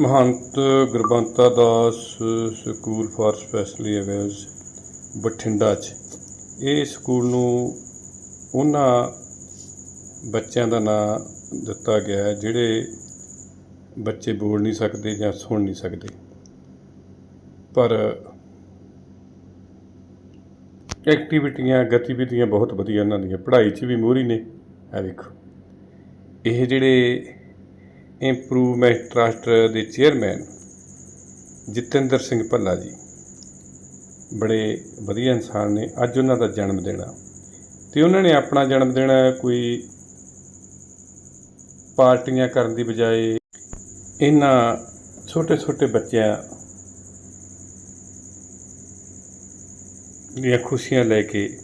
Mahant Gurbanta Das school for specially aware Bathinda 'ਚ। ਇਹ school ਨੂੰ ਉਹਨਾਂ ਬੱਚਿਆਂ ਦਾ ਨਾਂ ਦਿੱਤਾ ਗਿਆ ਹੈ, ਜਿਹੜੇ ਬੱਚੇ ਬੋਲ ਨਹੀਂ ਸਕਦੇ ਜਾਂ ਸੁਣ ਨਹੀਂ ਸਕਦੇ। ਪਰ ਐਕਟੀਵਿਟੀਆਂ ਗਤੀਵਿਧੀਆਂ ਬਹੁਤ ਵਧੀਆ ਇਹਨਾਂ ਦੀਆਂ। ਪੜ੍ਹਾਈ 'ਚ ਵੀ ਮੋਹਰੀ ਨੇ। ਆ ਵੇਖੋ। ਇਹ ਜਿਹੜੇ ਇੰਪਰੂਵਮੈਂਟ ਟਰਸਟ ਦੇ ਚੇਅਰਮੈਨ ਜਤਿੰਦਰ ਸਿੰਘ ਭੱਲਾ ਜੀ। ਬੜੇ ਵਧੀਆ ਇਨਸਾਨ ਨੇ, ਅੱਜ ਉਹਨਾਂ ਦਾ ਜਨਮ ਦਿਨ ਆ। ਤੇ ਉਹਨਾਂ ਨੇ ਆਪਣਾ ਜਨਮ ਦਿਨ ਕੋਈ ਪਾਰਟੀਆਂ ਕਰਨ ਦੀ ਬਜਾਏ ਇਹਨਾਂ ਛੋਟੇ ਛੋਟੇ ਬੱਚਿਆਂ ਦੀਆਂ ਖੁਸ਼ੀਆਂ ਲੈ ਕੇ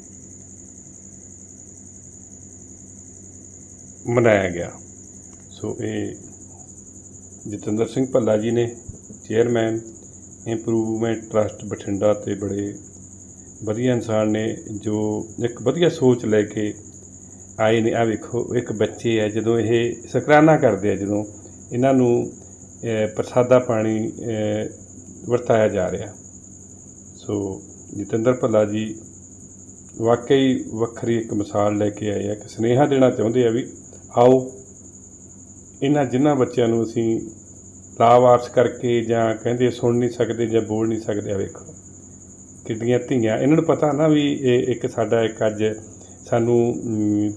ਮਨਾਇਆ ਗਿਆ। ਸੋ ਇਹ ਜਤਿੰਦਰ ਸਿੰਘ ਭੱਲਾ ਜੀ ਨੇ ਚੇਅਰਮੈਨ ਇੰਪਰੂਵਮੈਂਟ ਟਰਸਟ ਬਠਿੰਡਾ ਤੇ ਬੜੇ ਵਧੀਆ ਇਨਸਾਨ ਨੇ ਜੋ ਇੱਕ ਵਧੀਆ ਸੋਚ ਲੈ ਕੇ ਆਏ ਨੇ। ਆ ਵੇਖੋ, ਇੱਕ ਬੱਚੇ ਹੈ ਜਦੋਂ ਇਹ ਸ਼ੁਕਰਾਨਾ ਕਰਦੇ ਆ, ਜਦੋਂ ਇਹਨਾਂ ਨੂੰ ਪ੍ਰਸਾਦਾ ਪਾਣੀ ਵਰਤਾਇਆ ਜਾ ਰਿਹਾ। ਸੋ ਜਤਿੰਦਰ ਭੱਲਾ ਜੀ ਵਾਕਈ ਵੱਖਰੀ ਇੱਕ ਮਿਸਾਲ ਲੈ ਕੇ ਆਏ ਆ। ਕਿ ਸੁਨੇਹਾ ਦੇਣਾ ਚਾਹੁੰਦੇ ਆ ਵੀ ਆਓ ਇਹਨਾਂ ਜਿਨ੍ਹਾਂ ਬੱਚਿਆਂ ਨੂੰ ਅਸੀਂ ਲਾਵਾਰਸ ਕਰਕੇ ਜਾਂ ਕਹਿੰਦੇ ਸੁਣ ਨਹੀਂ ਸਕਦੇ ਜਾਂ ਬੋਲ ਨਹੀਂ ਸਕਦੇ ਆ ਵੇਖੋ। ਕਿੱਡੀਆਂ ਧੀਆਂ ਇਹਨਾਂ ਨੂੰ ਪਤਾ ਨਾ ਵੀ ਇਹ ਇੱਕ ਸਾਡਾ ਇੱਕ ਅੱਜ ਸਾਨੂੰ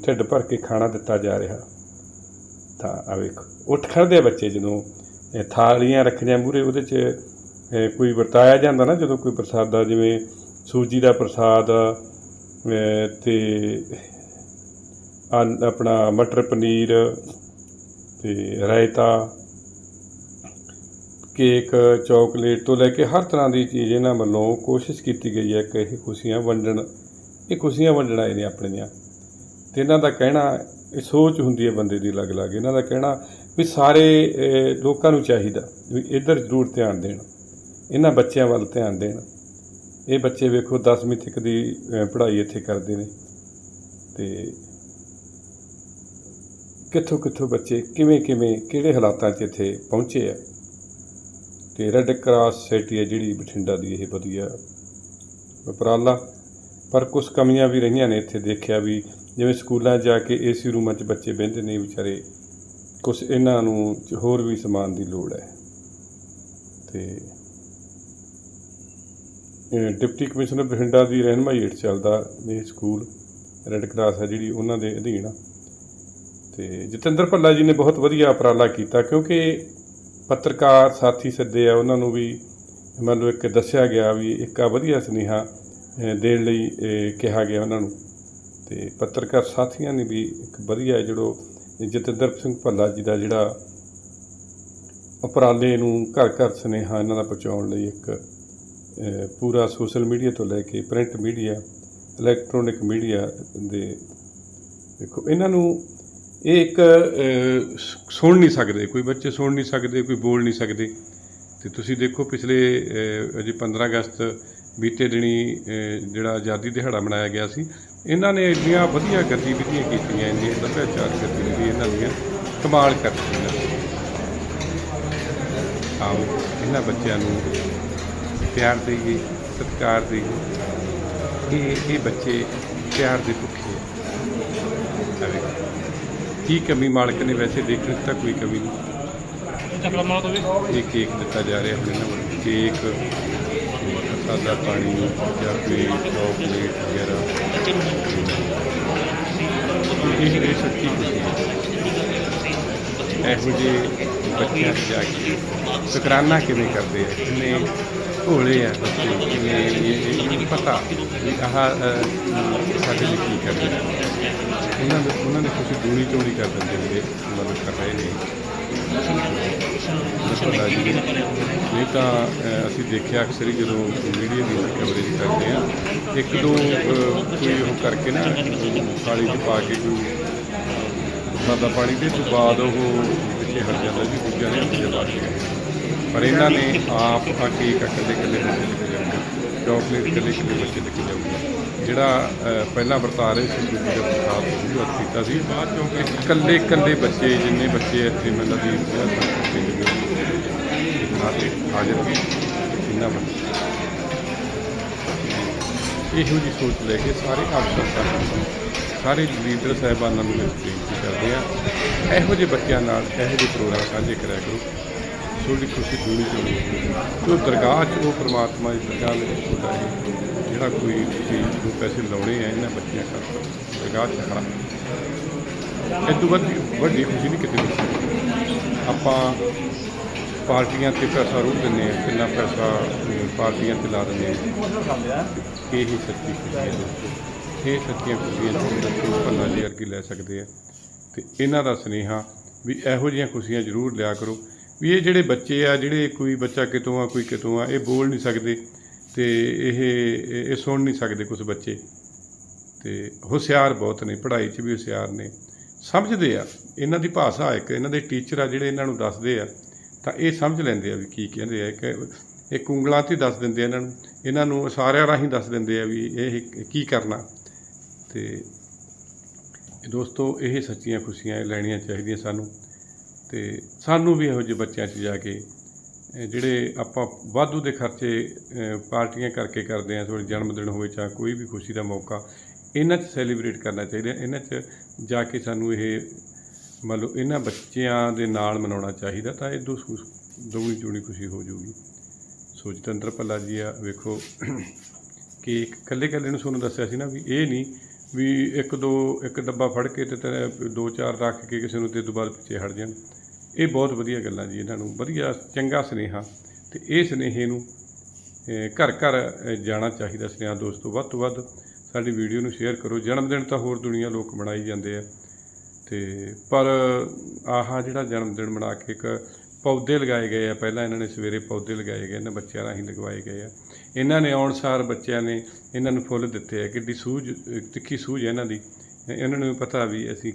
ਢਿੱਡ ਭਰ ਕੇ ਖਾਣਾ ਦਿੱਤਾ ਜਾ ਰਿਹਾ। ਤਾਂ ਆ ਵੇਖੋ ਉੱਠ ਖੜਦੇ ਆ ਬੱਚੇ ਜਦੋਂ ਥਾਲੀਆਂ ਰੱਖੀਆਂ ਮੂਰੇ ਉਹਦੇ 'ਚ ਕੋਈ ਵਰਤਾਇਆ ਜਾਂਦਾ ਨਾ ਜਦੋਂ ਕੋਈ ਪ੍ਰਸਾਦ ਆ ਜਿਵੇਂ ਸੂਜੀ ਦਾ ਪ੍ਰਸਾਦ ਅਹ, ਤੇ ਆਪਣਾ ਮਟਰ ਪਨੀਰ ਤੇ ਰਾਇਤਾ, ਕੇਕ, ਚਾਕਲੇਟ ਤੋਂ ਲੈ ਕੇ ਹਰ ਤਰ੍ਹਾਂ ਦੀ ਚੀਜ਼ ਇਹਨਾਂ ਵੱਲੋਂ ਕੋਸ਼ਿਸ਼ ਕੀਤੀ ਗਈ ਹੈ ਕਿ ਇਹ ਖੁਸ਼ੀਆਂ ਵੰਡਣ, ਇਹ ਖੁਸ਼ੀਆਂ ਵੰਡਣ ਆਏ ਨੇ ਦੀਆਂ ਤੇ ਇਹਨਾਂ ਦਾ ਕਹਿਣਾ, ਇਹ ਸੋਚ ਹੁੰਦੀ ਹੈ ਬੰਦੇ ਦੀ ਅਲੱਗ-ਅਲੱਗ, ਇਹਨਾਂ ਦਾ ਕਹਿਣਾ ਵੀ ਸਾਰੇ ਲੋਕਾਂ ਨੂੰ ਚਾਹੀਦਾ ਵੀ ਇੱਧਰ ਜ਼ਰੂਰ ਧਿਆਨ ਦੇਣ, ਇਹਨਾਂ ਬੱਚਿਆਂ ਵੱਲ ਧਿਆਨ ਦੇਣ। ਇਹ ਬੱਚੇ ਵੇਖੋ 10ਵੀਂ ਤੱਕ ਦੀ ਪੜ੍ਹਾਈ ਇੱਥੇ ਕਰਦੇ ਨੇ। ਤੇ ਕਿੱਥੋਂ ਕਿੱਥੋਂ ਬੱਚੇ ਕਿਵੇਂ ਕਿਵੇਂ, ਕਿਹੜੇ ਹਾਲਾਤਾਂ 'ਚ ਇੱਥੇ ਪਹੁੰਚੇ ਆ? ਤੇ ਰੈੱਡ ਕਰਾਸ ਸੋਸਾਇਟੀ ਹੈ ਜਿਹੜੀ ਬਠਿੰਡਾ ਦੀ ਇਹ ਵਧੀਆ ਉਪਰਾਲਾ। ਪਰ ਕੁਝ ਕਮੀਆਂ ਵੀ ਰਹੀਆਂ ਨੇ ਇੱਥੇ ਦੇਖਿਆ ਵੀ, ਜਿਵੇਂ ਸਕੂਲਾਂ 'ਚ ਜਾ ਕੇ ਏਸੀ ਰੂਮਾਂ 'ਚ ਬੱਚੇ ਬਹਿੰਦੇ ਨੇ ਵਿਚਾਰੇ ਕੁਝ ਇਹਨਾਂ ਨੂੰ ਹੋਰ ਵੀ ਸਮਾਨ ਦੀ ਲੋੜ ਹੈ। ਤੇ ਡਿਪਟੀ ਕਮਿਸ਼ਨਰ ਬਠਿੰਡਾ ਦੀ ਰਹਿਨਮਾਈ ਹੇਠ ਚੱਲਦਾ ਇਹ ਸਕੂਲ ਰੈੱਡ ਕਰਾਸ ਹੈ ਜਿਹੜੀ ਉਹਨਾਂ ਦੇ ਅਧੀਨ ਆ। ਤੇ ਜਤਿੰਦਰ ਭੱਲਾ ਜੀ ਨੇ ਬਹੁਤ ਵਧੀਆ ਉਪਰਾਲਾ ਕੀਤਾ, ਕਿਉਂਕਿ ਪੱਤਰਕਾਰ ਸਾਥੀ ਸੱਦੇ ਆ, ਉਹਨਾਂ ਨੂੰ ਵੀ ਮੰਨ ਲਓ ਇੱਕ ਦੱਸਿਆ ਗਿਆ ਵੀ ਇੱਕ ਆ ਵਧੀਆ ਸੁਨੇਹਾ ਦੇਣ ਲਈ ਕਿਹਾ ਗਿਆ ਉਹਨਾਂ ਨੂੰ। ਤੇ ਪੱਤਰਕਾਰ ਸਾਥੀਆਂ ਨੇ ਵੀ ਇੱਕ ਵਧੀਆ ਜਿਹੜੋ ਜਤਿੰਦਰ ਸਿੰਘ ਭੱਲਾ ਜੀ ਦਾ ਜਿਹੜਾ ਉਪਰਾਲੇ ਨੂੰ ਘਰ ਘਰ ਸੁਨੇਹਾ ਇਹਨਾਂ ਦਾ ਪਹੁੰਚਾਉਣ ਲਈ ਇੱਕ ਪੂਰਾ ਸੋਸ਼ਲ ਮੀਡੀਆ ਤੋਂ ਲੈ ਕੇ ਪ੍ਰਿੰਟ ਮੀਡੀਆ, ਇਲੈਕਟ੍ਰੋਨਿਕ ਮੀਡੀਆ ਦੇ ਦੇਖੋ, ਇਹਨਾਂ ਨੂੰ ਇਹ ਇੱਕ ਸੁਣ ਨਹੀਂ ਸਕਦੇ, ਕੋਈ ਬੱਚੇ ਸੁਣ ਨਹੀਂ ਸਕਦੇ, ਕੋਈ ਬੋਲ ਨਹੀਂ ਸਕਦੇ। ਤੇ ਤੁਸੀਂ ਦੇਖੋ ਪਿਛਲੇ ਅਜੇ 15 ਅਗਸਤ ਬੀਤੇ ਦਿਨੀ ਜਿਹੜਾ ਆਜ਼ਾਦੀ ਦਿਹਾੜਾ ਮਨਾਇਆ ਗਿਆ ਸੀ, ਇਹਨਾਂ ਨੇ ਇੰਨੀਆਂ ਵਧੀਆ ਗਤੀਵਿਧੀਆਂ ਕੀਤੀਆਂ, ਇੰਨੀਆਂ ਸੱਭਿਆਚਾਰਕ ਗਤੀਵਿਧੀਆਂ ਇਹਨਾਂ ਦੀਆਂ, ਕਮਾਲ ਕਰਤੀਆਂ ਆਓ, ਇਹਨਾਂ ਬੱਚਿਆਂ ਨੂੰ ਪਿਆਰ ਦੇਈਏ, ਸਤਿਕਾਰ ਦੇਈਏ ਇਹ ਇਹ ਬੱਚੇ ਪਿਆਰ ਦੇ ਕੀ ਕਮੀ ਮਾਲਕ ਨੇ ਵੈਸੇ ਦੇਖਣ 'ਚ ਤਾਂ ਕੋਈ ਕਮੀ ਨਹੀਂ। ਚੱਕਲਾ ਮਾਰ ਦੋ ਇਹ ਕੇਕ ਦਿੱਤਾ ਜਾ ਰਿਹਾ ਹੁਣ ਇਹਨਾਂ ਵੱਲੋਂ ਕੇਕ, ਸਾਦਾ ਪਾਣੀ, ਜਾਂ ਕੋਈ ਚਾਕਲੇਟ ਵਗੈਰਾ। ਇਹ ਇਹ ਸੱਚੀ ਇਹੋ ਜਿਹੇ ਬੱਚਿਆਂ 'ਚ ਜਾ ਕੇ ਸ਼ੁਕਰਾਨਾ ਕਿਵੇਂ ਕਰਦੇ ਆ? ਕਿੰਨੇ ਭੋਲੇ ਆ ਬੱਚੇ ਕਿਵੇਂ ਇਹ- ਪਤਾ ਵੀ ਆਹ ਸਾਡੇ ਲਈ ਕੀ ਕਰਦੇ ਆ ਉਹਨਾਂ ਦੇ ਉਹਨਾਂ ਨੇ ਕੁਝ ਦੂਰੀ ਚੋਰੀ ਕਰ ਦਿੰਦੇ ਨੇ ਮਦਦ ਕਰ ਰਹੇ ਨੇ। ਨਹੀਂ ਤਾਂ ਅਸੀਂ ਦੇਖਿਆ ਅਕਸਰ ਹੀ ਜਦੋਂ ਮੀਡੀਆ ਦੀ ਕਵਰੇਜ ਕਰਦੇ ਆ ਇੱਕ ਦੋ ਕੋਈ ਉਹ ਕਰਕੇ ਨਾ ਥਾਲੀ 'ਚ ਪਾ ਕੇ ਕੋਈ ਸਾਦਾ ਪਾਣੀ ਦੇ ਤੋਂ ਬਾਅਦ ਉਹ ਪਿੱਛੇ ਹਟ ਜਾਂਦਾ ਜੀ ਦੂਜਿਆਂ ਨੇ ਅੱਗੇ ਲਾ ਕੇ। ਪਰ ਇਹਨਾਂ ਨੇ ਆਪ ਆ ਕੇ ਇਕੱਲੇ ਇਕੱਲੇ ਬੱਚੇ ਲੈ ਕੇ ਜਾਊਗਾ ਚਾਕਲੇਟ ਇਕੱਲੇ ਇਕੱਲੇ ਬੱਚੇ ਲੈ ਕੇ ਜਾਊਗਾ। ਜਿਹੜਾ ਅਹ, ਪਹਿਲਾਂ ਵਰਤਾ ਰਹੇ ਸੀ ਸੂਜੀ ਦਾ ਪ੍ਰਸਾਦ ਸ਼ੁਰੂਆਤ ਕੀਤਾ ਸੀ। ਬਾਅਦ ਚੋਂ ਇਕੱਲੇ ਇਕੱਲੇ ਬੱਚੇ ਜਿੰਨੇ ਬੱਚੇ ਇੱਥੇ ਮਤਲਬ ਦੀ ਹਾਜ਼ਰ ਹੋਏ ਇਹਨਾਂ ਵੱਲੋਂ ਇਹੋ ਜਿਹੀ ਸੋਚ ਲੈ ਕੇ ਸਾਰੇ ਅਫਸਰ ਸਾਹਿਬਾਨ ਸਾਰੇ ਲੀਡਰ ਸਾਹਿਬਾਨਾਂ ਨੂੰ ਅਸੀਂ ਬੇਨਤੀ ਕਰਦੇ ਆ ਇਹੋ ਜਿਹੇ ਬੱਚਿਆਂ ਨਾਲ ਇਹੋ ਜਿਹੇ ਪ੍ਰੋਗਰਾਮ ਸਾਂਝੇ ਕਰਿਆ ਕਰੋ। ਤੁਹਾਡੀ ਖੁਸ਼ੀ ਦੂਣੀ ਚੋਣੀ ਜੋ ਦਰਗਾਹ 'ਚ ਉਹ ਪ੍ਰਮਾਤਮਾ ਦੀ ਦਰਗਾਹ ਦੇ ਵਿੱਚ ਤੁਹਾਡਾ ਇਹ ਜਿਹੜਾ ਕੋਈ ਤੁਸੀਂ ਜੋ ਪੈਸੇ ਲਾਉਣੇ ਆ, ਇਹਨਾਂ ਬੱਚਿਆਂ ਕਰ ਦਰਗਾਹ 'ਚ ਇਹ ਤੋਂ ਵੱਧ ਵੱਡੀ ਖੁਸ਼ੀ ਨਹੀਂ ਕਿਤੇ ਮਿਲ ਆਪਾਂ ਪਾਰਟੀਆਂ ਤੇ ਪੈਸਾ ਰੋਕ ਦਿੰਦੇ ਆ ਕਿੰਨਾ ਪੈਸਾ ਪਾਰਟੀਆਂ ਤੇ ਲਾ ਦਿੰਦੇ ਆ ਇਹ ਹੀ ਸੱਚੀ ਖੁਸ਼ੀ ਹੈ ਇਹ ਸੱਚੀਆਂ ਖੁਸ਼ੀਆਂ ਜਿਹੜੇ ਭੱਲਾ ਜੀ ਵਰਗੀ ਲੈ ਸਕਦੇ ਆ। ਤੇ ਇਹਨਾਂ ਦਾ ਸੁਨੇਹਾ ਵੀ ਇਹੋ ਜਿਹੀਆਂ ਖੁਸ਼ੀਆਂ ਜ਼ਰੂਰ ਲਿਆ ਕਰੋ। ਵੀ ਇਹ ਜਿਹੜੇ ਬੱਚੇ ਆ, ਜਿਹੜੇ ਕੋਈ ਬੱਚਾ ਕਿਤੋਂ ਆ, ਕੋਈ ਕਿਤੋਂ ਆ, ਇਹ ਬੋਲ ਨਹੀਂ ਸਕਦੇ। ਤੇ ਇਹ ਇਹ ਸੁਣ ਨਹੀਂ ਸਕਦੇ ਕੁਝ ਬੱਚੇ। ਤੇ ਹੁਸ਼ਿਆਰ ਬਹੁਤ ਨੇ, ਪੜ੍ਹਾਈ 'ਚ ਵੀ ਹੁਸ਼ਿਆਰ ਨੇ। ਸਮਝਦੇ ਆ, ਇਹਨਾਂ ਦੀ ਭਾਸ਼ਾ ਇੱਕ, ਇਹਨਾਂ ਦੇ ਟੀਚਰ ਆ ਜਿਹੜੇ ਇਹਨਾਂ ਨੂੰ ਦੱਸਦੇ ਆ, ਤਾਂ ਇਹ ਸਮਝ ਲੈਂਦੇ ਆ ਵੀ ਕੀ ਕਹਿੰਦੇ ਆ। ਕਿ ਇਹ ਉਂਗਲਾਂ ਤੇ ਹੀ ਦੱਸ ਦਿੰਦੇ ਆ ਇਹਨਾਂ ਨੂੰ ਇਹਨਾਂ ਨੂੰ ਸਾਰਿਆਂ ਰਾਹੀਂ ਦੱਸ ਦਿੰਦੇ ਆ ਵੀ ਇਹ ਕੀ ਕਰਨਾ। ਤੇ ਦੋਸਤੋ, ਇਹ ਸੱਚੀਆਂ ਖੁਸ਼ੀਆਂ ਲੈਣੀਆਂ ਚਾਹੀਦੀਆਂ ਸਾਨੂੰ। ਤੇ ਸਾਨੂੰ ਵੀ ਇਹੋ ਜਿਹੇ ਬੱਚਿਆਂ 'ਚ ਜਾ ਕੇ ਜਿਹੜੇ ਆਪਾਂ ਵਾਧੂ ਦੇ ਖਰਚੇ ਪਾਰਟੀਆਂ ਕਰਕੇ ਕਰਦੇ ਆ ਤੁਹਾਡੇ ਜਨਮ ਦਿਨ ਹੋਵੇ ਚਾਹੇ ਕੋਈ ਵੀ ਖੁਸ਼ੀ ਦਾ ਮੌਕਾ, ਇਹਨਾਂ 'ਚ ਸੈਲੀਬ੍ਰੇਟ ਕਰਨਾ ਚਾਹੀਦਾ ਇਹਨਾਂ 'ਚ ਜਾ ਕੇ ਸਾਨੂੰ ਇਹ ਮੰਨ ਲਓ ਇਹਨਾਂ ਬੱਚਿਆਂ ਦੇ ਨਾਲ ਮਨਾਉਣਾ ਚਾਹੀਦਾ ਤਾਂ ਇਹ ਦੋ ਦੋਗਣੀ ਚੂਣੀ ਖੁਸ਼ੀ ਹੋ ਜਾਊਗੀ। ਸੋਚਤੰਤਰ ਭੱਲਾ ਜੀ ਆ, ਵੇਖੋ ਕਿ ਇਕੱਲੇ ਇਕੱਲੇ ਨੂੰ ਤੁਹਾਨੂੰ ਦੱਸਿਆ ਸੀ ਨਾ ਵੀ ਇਹ ਨਹੀਂ ਵੀ ਇੱਕ ਦੋ, ਇੱਕ ਡੱਬਾ ਫੜ ਕੇ ਤੇ ਤੇ ਦੋ ਚਾਰ ਰੱਖ ਕੇ ਕਿਸੇ ਨੂੰ ਤੇ ਤੋਂ ਬਾਅਦ ਪਿੱਛੇ ਹਟ ਜਾਣ। ਇਹ ਬਹੁਤ ਵਧੀਆ ਗੱਲਾਂ ਜੀ ਇਹਨਾਂ ਨੂੰ, ਵਧੀਆ ਚੰਗਾ ਸੁਨੇਹਾ ਤੇ ਇਹ ਸੁਨੇਹੇ ਨੂੰ ਘਰ ਘਰ ਜਾਣਾ ਚਾਹੀਦਾ ਸੁਨੇਹਾ ਦੋਸਤੋ, ਵੱਧ ਤੋਂ ਵੱਧ ਸਾਡੀ ਵੀਡੀਓ ਨੂੰ ਸ਼ੇਅਰ ਕਰੋ। ਜਨਮ ਦਿਨ ਤਾਂ ਹੋਰ ਦੁਨੀਆ ਲੋਕ ਮਨਾਈ ਜਾਂਦੇ ਆ ਤੇ ਪਰ ਆਹ ਜਿਹੜਾ ਜਨਮ ਦਿਨ ਮਨਾ ਕੇ ਇੱਕ ਪੌਦੇ ਲਗਾਏ ਗਏ ਆ, ਪਹਿਲਾਂ ਇਹਨਾਂ ਨੇ ਸਵੇਰੇ ਪੌਦੇ ਲਗਾਏ ਗਏ, ਇਹਨਾਂ ਬੱਚਿਆਂ ਰਾਹੀਂ ਲਗਵਾਏ ਗਏ ਆ। ਇਹਨਾਂ ਨੇ ਆਉਣ ਸਾਰ ਬੱਚਿਆਂ ਨੇ ਇਹਨਾਂ ਨੂੰ ਫੁੱਲ ਦਿੱਤੇ ਆ, ਕਿੱਡੀ ਸੂਝ ਤਿੱਖੀ ਸੂਝ ਹੈ ਇਹਨਾਂ ਦੀ। ਇਹਨਾਂ ਨੂੰ ਵੀ ਪਤਾ ਵੀ ਅਸੀਂ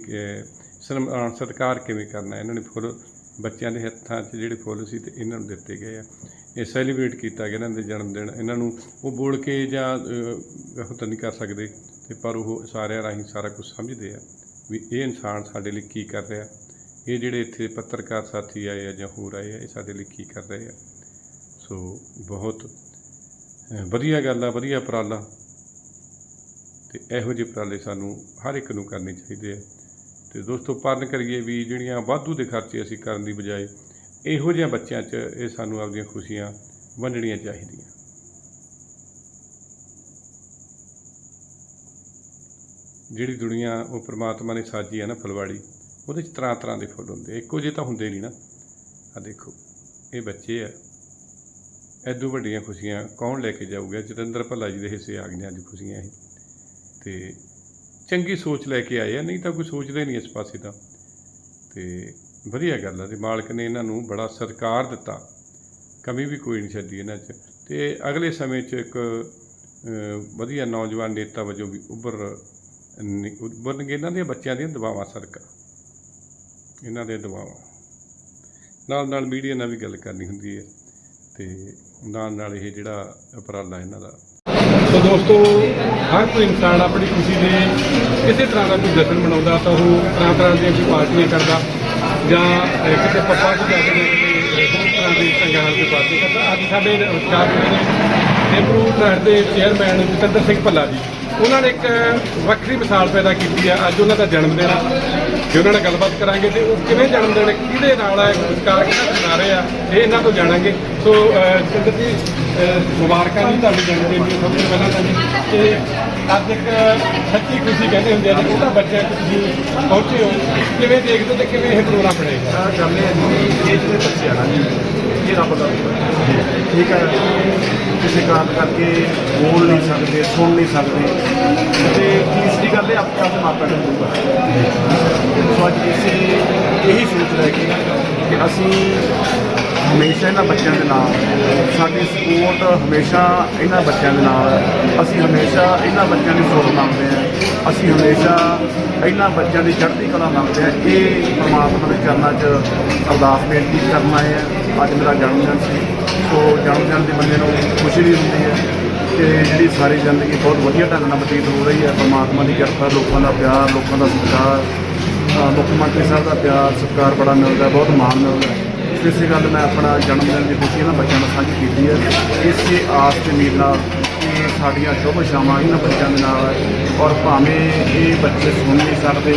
ਸਨਮਾਨ ਸਤਿਕਾਰ ਕਿਵੇਂ ਕਰਨਾ? ਇਹਨਾਂ ਨੇ ਫੁੱਲ ਬੱਚਿਆਂ ਦੇ ਹੱਥਾਂ 'ਚ ਜਿਹੜੇ ਫੁੱਲ ਸੀ ਤੇ ਇਹਨਾਂ ਨੂੰ ਦਿੱਤੇ ਗਏ ਆ। ਇਹ ਸੈਲੀਬ੍ਰੇਟ ਕੀਤਾ ਗਿਆ ਇਹਨਾਂ ਦੇ ਜਨਮ ਦਿਨ। ਇਹਨਾਂ ਨੂੰ ਉਹ ਬੋਲ ਕੇ ਜਾਂ ਉਹ ਤਾਂ ਨਹੀਂ ਕਰ ਸਕਦੇ, ਤੇ ਪਰ ਉਹ ਸਾਰਿਆਂ ਰਾਹੀਂ ਸਾਰਾ ਕੁਝ ਸਮਝਦੇ ਆ ਵੀ ਇਹ ਇਨਸਾਨ ਸਾਡੇ ਲਈ ਕੀ ਕਰ ਰਿਹਾ। ਇਹ ਜਿਹੜੇ ਇੱਥੇ ਪੱਤਰਕਾਰ ਸਾਥੀ ਆਏ ਆ ਜਾਂ ਹੋਰ ਆਏ ਆ, ਇਹ ਸਾਡੇ ਲਈ ਕੀ ਕਰ ਰਹੇ ਆ। ਸੋ ਬਹੁਤ ਵਧੀਆ ਗੱਲ ਆ, ਵਧੀਆ ਉਪਰਾਲਾ। ਤੇ ਇਹੋ ਜਿਹੇ ਉਪਰਾਲੇ ਸਾਨੂੰ ਹਰ ਇੱਕ ਨੂੰ ਕਰਨੇ ਚਾਹੀਦੇ ਆ। ਤੇ ਦੋਸਤੋ ਪਰਨ ਕਰੀਏ ਵੀ ਜਿਹੜੀਆਂ ਵਾਧੂ ਦੇ ਖਰਚੇ ਅਸੀਂ ਕਰਨ ਦੀ ਬਜਾਏ, ਇਹੋ ਜਿਹੀਆਂ ਬੱਚਿਆਂ 'ਚ ਇਹ ਸਾਨੂੰ ਆਪਦੀਆਂ ਖੁਸ਼ੀਆਂ ਵੰਡਣੀਆਂ ਚਾਹੀਦੀਆਂ। ਜਿਹੜੀ ਦੁਨੀਆ ਉਹ ਪ੍ਰਮਾਤਮਾ ਨੇ ਸਾਜੀ ਹੈ ਨਾ ਫੁਲਵਾੜੀ, ਉਹਦੇ 'ਚ ਤਰ੍ਹਾਂ ਤਰ੍ਹਾਂ ਦੇ ਫੁੱਲ ਹੁੰਦੇ ਇੱਕੋ ਜਿਹੇ ਤਾਂ ਹੁੰਦੇ ਨਹੀਂ ਨਾ। ਆ ਦੇਖੋ, ਇਹ ਬੱਚੇ ਆ। ਐਦੋਂ ਵੱਡੀਆਂ ਖੁਸ਼ੀਆਂ ਕੌਣ ਲੈ ਕੇ ਜਾਊਗਾ? ਜਤਿੰਦਰ ਭੱਲਾ ਜੀ ਦੇ ਹਿੱਸੇ ਆ ਗਈਆਂ ਅੱਜ ਖੁਸ਼ੀਆਂ ਇਹ। ਤੇ ਚੰਗੀ ਸੋਚ ਲੈ ਕੇ ਆਏ ਆ, ਨਹੀਂ ਤਾਂ ਕੋਈ ਸੋਚਦਾ ਹੀ ਨਹੀਂ ਇਸ ਪਾਸੇ ਤਾਂ ਤੇ ਵਧੀਆ ਗੱਲ ਆ ਤੇ ਮਾਲਕ ਨੇ ਇਹਨਾਂ ਨੂੰ ਬੜਾ ਸਤਿਕਾਰ ਦਿੱਤਾ। ਕਮੀ ਵੀ ਕੋਈ ਨਹੀਂ ਛੱਡੀ ਇਹਨਾਂ 'ਚ। ਤੇ ਅਗਲੇ ਸਮੇਂ 'ਚ ਇੱਕ ਵਧੀਆ ਨੌਜਵਾਨ ਨੇਤਾ ਵਜੋਂ ਵੀ ਉੱਭਰ ਉੱਭਰਨਗੇ ਇਹਨਾਂ ਦੇ ਬੱਚਿਆਂ ਦੀਆਂ ਦੁਆਵਾਂ ਸਦਕਾ ਇਹਨਾਂ ਦੇ ਦੁਆਵਾਂ ਨਾਲ ਨਾਲ ਮੀਡੀਆ ਨਾਲ ਵੀ ਗੱਲ ਕਰਨੀ ਹੁੰਦੀ ਹੈ। ਤੇ ਨਾਲ ਨਾਲ ਇਹ ਜਿਹੜਾ ਉਪਰਾਲਾ ਇਹਨਾਂ ਦਾ ਸੋ ਦੋਸਤੋ ਹਰ ਕੋਈ ਇਨਸਾਨ ਆਪਣੀ ਖੁਸ਼ੀ ਦੇ ਕਿਸੇ ਤਰ੍ਹਾਂ ਦਾ ਕੋਈ ਜਸ਼ਨ ਮਨਾਉਂਦਾ ਤਾਂ ਉਹ ਤਰ੍ਹਾਂ ਤਰ੍ਹਾਂ ਦੀਆਂ ਕੋਈ ਪਾਰਟੀਆਂ ਕਰਦਾ ਜਾਂ ਅਹ, ਪੱਪਾ ਚ ਜਾ ਕੇ ਬਹੁਤ ਤਰ੍ਹਾਂ ਦੀ ਚੰਗਾ ਨਾਲ ਕੋਈ ਪਾਰਟੀ ਕਰਦਾ। ਅੱਜ ਸਾਡੇ ਵਿਚਾਰ ਹੋਏ ਨੇ ਨੇਪਰੂ ਦੇ ਚੇਅਰਮੈਨ ਜਤਿੰਦਰ ਸਿੰਘ ਭੱਲਾ ਜੀ ਉਹਨਾਂ ਨੇ ਇੱਕ ਵੱਖਰੀ ਮਿਸਾਲ ਪੈਦਾ ਕੀਤੀ ਆ। ਅੱਜ ਉਹਨਾਂ ਦਾ ਜਨਮ ਦਿਨ ਆ ਜੇ ਉਹਨਾਂ ਨਾਲ ਗੱਲਬਾਤ ਕਰਾਂਗੇ ਤੇ ਉਹ ਕਿਵੇਂ ਜਨਮ ਦਿਨ, ਕਿਹਦੇ ਨਾਲ ਹੈ ਵਿਚਕਾਰ ਕਿਹਨਾਂ ਮਨਾ ਰਹੇ ਆ, ਇਹ ਇਹਨਾਂ ਤੋਂ ਜਾਣਾਂਗੇ। ਸੋ ਚੰਦਰ ਜੀ ਮੁਬਾਰਕਾਂ ਜੀ ਤੁਹਾਡੇ ਜਨਮ ਦਿਨ ਦੀਆਂ ਸਭ ਤੋਂ ਪਹਿਲਾਂ ਤਾਂ ਜੀ। ਤੇ ਅੱਜ ਇੱਕ ਸੱਚੀ ਖੁਸ਼ੀ ਕਹਿੰਦੇ ਹੁੰਦੇ ਆ ਜੇ ਉਹਨਾਂ ਬੱਚਿਆਂ ਤੁਸੀਂ ਪਹੁੰਚੇ ਹੋ। ਕਿਵੇਂ ਦੇਖਦੇ ਹੋ ਤੇ ਕਿਵੇਂ ਇਹ ਪ੍ਰੋਗਰਾਮ ਬਣੇਗਾ? ਆ ਗੱਲ ਇਹ ਜੀ, ਇਹ ਜਿਹੜੇ ਬੱਚੇ ਆ ਜੀ ਇਹ ਰੱਬ ਦਾ ਠੀਕ ਹੈ। ਕਿਸੇ ਕਾਰਨ ਕਰਕੇ ਬੋਲ ਨਹੀਂ ਸਕਦੇ, ਸੁਣ ਨਹੀਂ ਸਕਦੇ। ਤੇ ਤੀਸਰੀ ਗੱਲ ਇਹ ਆਪਣੇ ਆਪ ਮਾਪਿਆਂ ਨੂੰ ਦੂਗਾ ਸੋ ਅੱਜ ਇਸੇ ਇਹੀ ਸੋਚ ਲੈ ਕੇ ਕਿ ਅਸੀਂ ਹਮੇਸ਼ਾ ਇਹਨਾਂ ਬੱਚਿਆਂ ਦੇ ਨਾਲ। ਸਾਡੀ ਸਪੋਰਟ ਹਮੇਸ਼ਾ ਇਹਨਾਂ ਬੱਚਿਆਂ ਦੇ ਨਾਲ। ਅਸੀਂ ਹਮੇਸ਼ਾ ਇਹਨਾਂ ਬੱਚਿਆਂ ਦੀ ਸੋਚ ਮੰਗਦੇ ਹਾਂ। ਅਸੀਂ ਹਮੇਸ਼ਾ ਇਹਨਾਂ ਬੱਚਿਆਂ ਦੀ ਚੜ੍ਹਦੀ ਕਲਾ ਮੰਗਦੇ ਹਾਂ। ਇਹ ਪਰਮਾਤਮਾ ਦੇ ਚਰਨਾਂ 'ਚ ਅਰਦਾਸ ਬੇਨਤੀ ਕਰਨ ਆਏ ਹਾਂ। ਅੱਜ ਮੇਰਾ ਜਨਮ ਦਿਨ ਸੀ। ਸੋ ਜਨਮ ਦਿਨ ਦੇ ਬੰਦੇ ਨੂੰ ਖੁਸ਼ੀ ਵੀ ਹੁੰਦੀ ਹੈ ਕਿ ਜਿਹੜੀ ਸਾਰੀ ਜ਼ਿੰਦਗੀ ਬਹੁਤ ਵਧੀਆ ਢੰਗ ਨਾਲ ਬਤੀਤ ਹੋ ਰਹੀ ਹੈ। ਪਰਮਾਤਮਾ ਦੀ ਕਿਰਪਾ, ਲੋਕਾਂ ਦਾ ਪਿਆਰ, ਲੋਕਾਂ ਦਾ ਸਤਿਕਾਰ ਮੁੱਖ ਮੰਤਰੀ ਸਾਹਿਬ ਦਾ ਪਿਆਰ, ਸਤਿਕਾਰ ਬੜਾ ਮਿਲਦਾ ਬਹੁਤ ਮਾਣ ਮਿਲਦਾ ਹੈ। ਇਸੇ ਗੱਲ ਮੈਂ ਆਪਣਾ ਜਨਮ ਦਿਨ ਦੀ ਖੁਸ਼ੀ ਇਹਨਾਂ ਬੱਚਿਆਂ ਨਾਲ ਸਾਂਝੀ ਕੀਤੀ ਹੈ ਇਸੇ ਆਸ ਤੇ ਉਮੀਦ ਨਾਲ ਕਿ ਸਾਡੀਆਂ ਸ਼ੁਭ ਸ਼ਾਮਾਂ ਇਹਨਾਂ ਬੱਚਿਆਂ ਦੇ ਨਾਲ ਹੈ ਔਰ ਭਾਵੇਂ ਇਹ ਬੱਚੇ ਸੁਣ ਨਹੀਂ ਸਕਦੇ,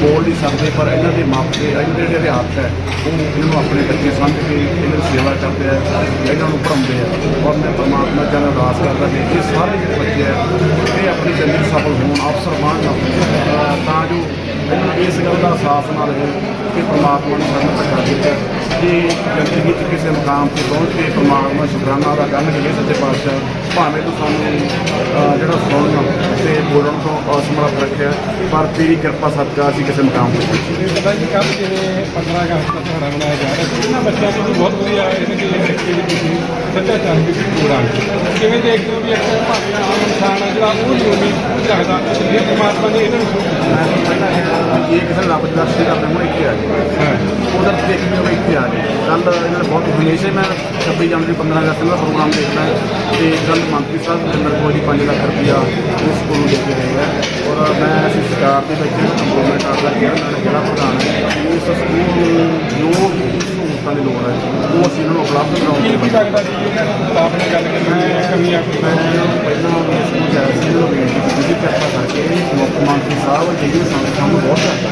ਬੋਲ ਨਹੀਂ ਸਕਦੇ, ਪਰ ਇਹਨਾਂ ਦੇ ਮਾਪੇ, ਇਹਨਾਂ ਦੇ ਜਿਹੜੇ ਹੱਥ ਹੈ, ਉਹ ਇਹਨਾਂ ਨੂੰ ਆਪਣੇ ਬੱਚੇ ਸਮਝ ਕੇ ਇਹਨਾਂ ਦੀ ਸੇਵਾ ਕਰਦੇ ਆ, ਇਹਨਾਂ ਨੂੰ ਪੜ੍ਹਾਉਂਦੇ ਆ ਔਰ ਮੈਂ ਪਰਮਾਤਮਾ ਜਨ ਅਰਦਾਸ ਕਰਦਾ ਕਿ ਇਹ ਸਾਰੇ ਜਿਹੜੇ ਬੱਚੇ ਆ ਇਹ ਆਪਣੀ ਜ਼ਿੰਦਗੀ ਸਫਲ ਹੋਣ ਅਫਸਰ ਬਣਨ ਤਾਂ ਜੋ ਇਹਨਾਂ ਨੂੰ ਇਸ ਗੱਲ ਦਾ ਅਹਿਸਾਸ ਨਾ ਰਹੇ ਕਿ ਪਰਮਾਤਮਾ ਨੇ ਸਾਨੂੰ ਧੱਕਾ ਦਿੱਤਾ। ਕਿ ਜ਼ਿੰਦਗੀ 'ਚ ਕਿਸੇ ਮੁਕਾਮ ਤੇ ਪਹੁੰਚ ਕੇ ਪਰਮਾਤਮਾ ਸ਼ੁਕਰਾਨਾ ਦਾ ਕਰਨ ਕਿ ਸੱਚੇ ਪਾਤਸ਼ਾਹ ਭਾਵੇਂ ਤੂੰ ਸਾਨੂੰ ਜਿਹੜਾ ਸੁਣਨ ਤੇ ਬੋਲਣ ਤੋਂ ਅਸਮਰੱਥ ਰੱਖਿਆ ਪਰ ਤੇਰੀ ਕਿਰਪਾ ਸਦਕਾ ਅਸੀਂ ਕਿਸੇ ਮੁਕਾਮ ਤੇ ਪਹੁੰਚੇ। ਪਤਾ ਜੀ ਕੱਲ੍ਹ ਜਿਵੇਂ 15 ਅਗਸਤ ਦਾ ਦਿਹਾੜਾ ਮਨਾਇਆ ਜਾ ਰਿਹਾ ਸੀ ਇਹਨਾਂ ਬੱਚਿਆਂ ਦੀ ਬਹੁਤ ਵਧੀਆ ਇਹਨਾਂ ਦੀ ਐਕਟੀਵਿਟੀ ਸੀ ਸੱਚਾਚਾਰ ਦੀ ਪ੍ਰੋਗਰਾਮ ਕਿਵੇਂ ਦੇਖਦੇ ਹੋ ਵੀ ਇੱਕ ਭਾਵੇਂ ਆਮ ਇਨਸਾਨ ਹੈ ਜਿਹੜਾ ਉਹ ਨਹੀਂ ਰੱਖਦਾ। ਜੇ ਪਰਮਾਤਮਾ ਨੇ ਇਹਨਾਂ ਨੂੰ ਮੈਂ ਕਿ ਇਹ ਕਿਸੇ ਰੱਬ ਦੀ ਦਰਸ਼ਨ ਕਰਦੇ ਹੁਣ ਇੱਥੇ ਆ ਗਏ ਹਾਂ। ਉਹਦਾ ਦੇਖ ਕੇ ਉਹ ਇੱਥੇ ਆ ਗਏ ਕੱਲ ਇਹਨਾਂ ਨੇ ਬਹੁਤ ਹਮੇਸ਼ਾ ਹੀ। ਮੈਂ 26 ਜਨਵਰੀ 15 ਅਗਸਤ ਦਾ ਪ੍ਰੋਗਰਾਮ ਦੇਖਦਾ ਹੈ ਤੇ ਕੱਲ ਮੰਤਰੀ ਸਾਹਿਬ ਜਿੰਦਰ ਕੋਲ ਜੀ 5 ਲੱਖ ਰੁਪਇਆ ਉਸ ਸਕੂਲ ਨੂੰ ਦੇ ਕੇ ਗਏ ਹੈ ਔਰ ਮੈਂ ਸਰਕਾਰ ਦੇ ਵਿੱਚ ਉਹਨਾਂ ਨੇ ਜਿਹੜਾ ਪ੍ਰਧਾਨ ਹੈ ਇਸ ਸਕੂਲ ਨੂੰ ਜੋ ਸਹੂਲਤਾਂ ਦੀ ਲੋੜ ਹੈ ਉਹ ਅਸੀਂ ਇਹਨਾਂ ਨੂੰ ਉਪਲਬਧ ਕਰਾਉਂਦੇ ਕੀ ਲੱਗਦਾ ਸੀ ਇਹਨਾਂ ਨੂੰ ਸਟਾਫ ਨੇ ਗੱਲ ਕਰਨੀ ਹੈ ਕਮੀਆਂ ਕੋਈ? ਮੈਂ ਪਹਿਲਾਂ ਸਕੂਲ ਜਾ ਸੀ ਸੀ ਕਿਰਪਾ ਕਰਕੇ ਮੁੱਖ ਮੰਤਰੀ ਸਾਹਿਬ ਜਿਹੜੀ ਸੰਸਥਾ ਨੂੰ ਬਹੁਤ ਕਰਦਾ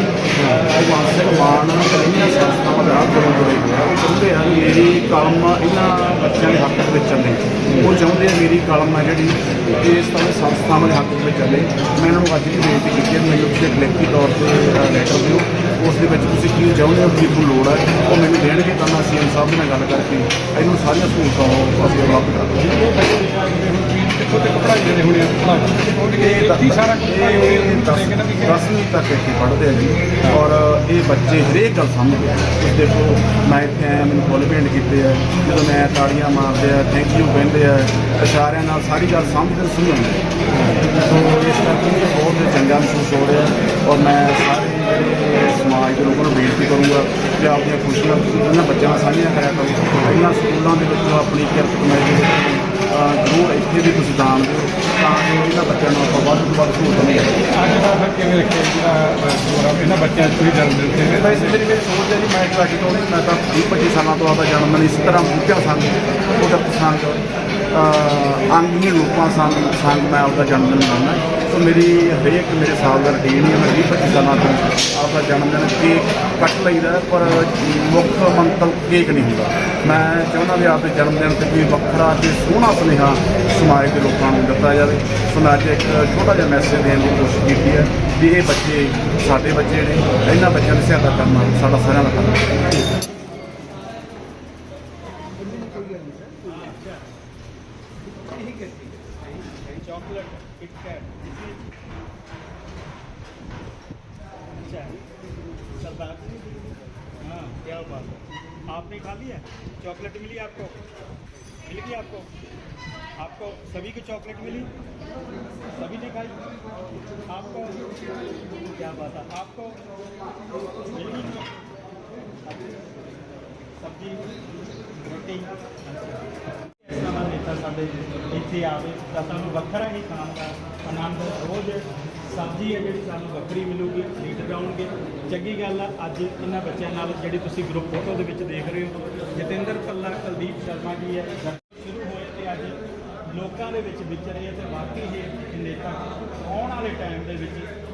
ਉਹ ਮਾਨਸਿਕ ਮਾਨ ਇਹਨਾਂ ਸੰਸਥਾਵਾਂ ਦਾ ਆਪ ਜੁੜੇ ਹੋਏ ਉਹ ਚਾਹੁੰਦੇ ਆ ਵੀ ਮੇਰੀ ਕਲਮ ਇਹਨਾਂ ਬੱਚਿਆਂ ਦੇ ਹੱਕ ਵਿੱਚ ਚੱਲੇ। ਉਹ ਚਾਹੁੰਦੇ ਆ ਮੇਰੀ ਕਲਮ ਆ ਜਿਹੜੀ ਇਸ ਤਰ੍ਹਾਂ ਸੰਸਥਾਵਾਂ ਦੇ ਹੱਕ ਵਿੱਚ ਚੱਲੇ। ਮੈਂ ਉਹਨਾਂ ਨੂੰ ਅੱਜ ਵੀ ਬੇਨਤੀ ਕੀਤੀ ਹੈ ਮੈਨੂੰ ਕਿਸੇ ਲਿਖਤੀ ਤੌਰ ਤੇ ਲੈਟਰ ਦਿਓ। ਉਸ ਦੇ ਵਿੱਚ ਤੁਸੀਂ ਕੀ ਚਾਹੁੰਦੇ ਹੋ, ਕੀ ਤੁਹਾਨੂੰ ਲੋੜ ਹੈ ਉਹ ਮੈਨੂੰ ਦੇਣਗੇ ਤਾਂ ਮੈਂ ਸੀਐਮ ਸਾਹਿਬ ਨਾਲ ਗੱਲ ਕਰਕੇ ਇਹਨੂੰ ਸਾਰੀਆਂ ਸਹੂਲਤਾਂ ਉਹ ਅਸੀਂ ਉਪਲਬਧ ਕਰ ਇਹ ਕਿੱਥੋਂ ਤੱਕ ਪੜ੍ਹਾਈ ਦੇ ਹੋਣੇ ਆ ਪੜ੍ਹਾਈ ਕੀ। ਸਾਰਾ ਕੁਝ ਪੜ੍ਹਾਈ ਹੋਣੀ ਹੈ ਲੇਕਿਨ ਵੀ ਕਿ ਦਸਵੀਂ ਤੱਕ ਇੱਥੇ ਪੜ੍ਹਦੇ ਆ ਜੀ। ਔਰ ਇਹ ਬੱਚੇ ਹਰੇਕ ਗੱਲ ਸਮਝਦੇ ਆ। ਤੁਸੀਂ ਦੇਖੋ ਮੈਂ ਇੱਥੇ ਆਇਆ ਮੈਨੂੰ ਭੇਂਟ ਕੀਤੇ ਆ। ਜਦੋਂ ਮੈਂ ਤਾੜੀਆਂ ਮਾਰਦੇ ਆ ਥੈਂਕ ਯੂ ਕਹਿੰਦੇ ਆ ਇਸ਼ਾਰਿਆਂ ਨਾਲ ਸਾਰੀ ਗੱਲ ਸਮਝਦੇ ਸਮਝਾਉਂਦੇ ਸੋ ਇਸ ਕਰਕੇ ਮੈਨੂੰ ਬਹੁਤ ਚੰਗਾ ਮਹਿਸੂਸ ਹੋ ਰਿਹਾ। ਔਰ ਮੈਂ ਸਾਰੇ ਸਮਾਜ ਦੇ ਲੋਕਾਂ ਨੂੰ ਬੇਨਤੀ ਕਰੂੰਗਾ ਕਿ ਆਪਣੀਆਂ ਖੁਸ਼ੀਆਂ ਇਹਨਾਂ ਬੱਚਿਆਂ ਨਾਲ ਸਾਂਝੀਆਂ ਕਰਿਆ ਕਰੋ ਇਹਨਾਂ ਸਕੂਲਾਂ ਦੇ ਵਿੱਚ ਆਪਣੀ ਕਿਰਤ ਕਮਾਈ ਦੇ ਵਿੱਚ ਜ਼ਰੂਰ ਇੱਥੇ ਵੀ ਤੁਸੀਂ ਦਾਨ ਦਿਓ ਤਾਂ ਜੋ ਇਹਨਾਂ ਬੱਚਿਆਂ ਨੂੰ ਆਪਾਂ ਵੱਧ ਤੋਂ ਵੱਧ ਸਹੂਲਤਾਂ ਮਿਲੇ ਅੱਜ ਦਾ ਫਿਰ ਕਿਵੇਂ ਰੱਖਿਆ ਜਿਹੜਾ ਅ, ਪ੍ਰੋਗਰਾਮ ਇਹਨਾਂ ਬੱਚਿਆਂ ਨੂੰ ਜਨਮ ਦਿਨ ਤੇ ਇਸ ਮੇਰੀ ਮੇਰੀ ਸੋਚ ਹੈ ਜੀ ਮੈਂ ਤੁਹਾਡੀ ਤੋਂ ਮੈਂ ਤਾਂ 20 25 ਸਾਲਾਂ ਤੋਂ ਆਪਦਾ ਜਨਮ ਦਿਨ ਇਸੇ ਤਰ੍ਹਾਂ ਬੂਟਿਆਂ ਸੰਗ ਸੰਗ ਅਹ ਅੰਗਹੀਣ ਲੋਕਾਂ ਸੰਗ ਸੰਗ ਮੈਂ ਆਪਦਾ ਜਨਮ ਦਿਨ ਮਨਾਉਣਾ ਮੇਰੀ ਹਰੇਕ ਮੇਰੇ ਸਾਲ ਦਾ ਰੁਟੀਨ ਹੀ ਹੈ, ਮੈਂ 20 25 ਸਾਲਾਂ ਤੋਂ ਆਪਦਾ ਜਨਮ ਦਿਨ ਕੇਕ ਕੱਟ ਲਈਦਾ, ਪਰ ਮੁੱਖ ਮੰਤਵ ਕੇਕ ਨਹੀਂ ਹੁੰਦਾ। ਮੈਂ ਚਾਹੁੰਦਾ ਵੀ ਆਪਦੇ ਜਨਮ ਦਿਨ ਤੇ ਕੋਈ ਵੱਖਰਾ ਤੇ ਸੋਹਣਾ ਸੁਨੇਹਾ ਸਮਾਜ ਦੇ ਲੋਕਾਂ ਨੂੰ ਦਿੱਤਾ ਜਾਵੇ। ਸੋ ਮੈਂ ਅੱਜ ਇੱਕ ਛੋਟਾ ਜਿਹਾ ਮੈਸੇਜ ਦੇਣ ਦੀ ਕੋਸ਼ਿਸ਼ ਕੀਤੀ ਹੈ ਵੀ ਇਹ ਬੱਚੇ ਸਾਡੇ ਬੱਚੇ ਨੇ, ਇਹਨਾਂ ਬੱਚਿਆਂ ਦੀ ਸਹਾਇਤਾ ਕਰਨਾ ਸਾਡਾ ਸਾਰਿਆਂ ਦਾ ਕੰਮ ਹੈ। अच्छा सरदार हाँ क्या बात है। आपने खा लिया? चॉकलेट मिली आपको? मिल गई आपको? आपको सभी को चॉकलेट मिली? सभी ने खाई? आपको? क्या बात है, आपको? मिल गई सब्ज़ी, रोटी ਇਸ ਸਾਡੇ ਇੱਥੇ ਆਵੇ ਤਾਂ ਸਾਨੂੰ ਵੱਖਰਾ ਹੀ ਖਾਣ ਦਾ ਆਨੰਦ ਰੋਜ਼ ਸਬਜ਼ੀ ਹੈ ਜਿਹੜੀ ਸਾਨੂੰ ਵੱਖਰੀ ਮਿਲੂਗੀ ਟ੍ਰੀਟ ਜਾਉਣਗੇ। ਚੰਗੀ ਗੱਲ ਆ, ਅੱਜ ਇਹਨਾਂ ਬੱਚਿਆਂ ਨਾਲ ਜਿਹੜੀ ਤੁਸੀਂ ਗਰੁੱਪ ਫੋਟੋ ਦੇ ਵਿੱਚ ਦੇਖ ਰਹੇ ਹੋ, ਜਤਿੰਦਰ ਕੱਲਾ, ਕੁਲਦੀਪ ਸ਼ਰਮਾ ਜੀ ਹੈ। ਸ਼ੁਰੂ ਹੋਏ ਤੇ ਅੱਜ ਲੋਕਾਂ ਦੇ ਵਿੱਚ ਵਿਚਰੇ ਤੇ ਬਾਕੀ ਇਹ ਨੇਤਾ ਆਉਣ ਵਾਲੇ ਟਾਈਮ ਦੇ ਵਿੱਚ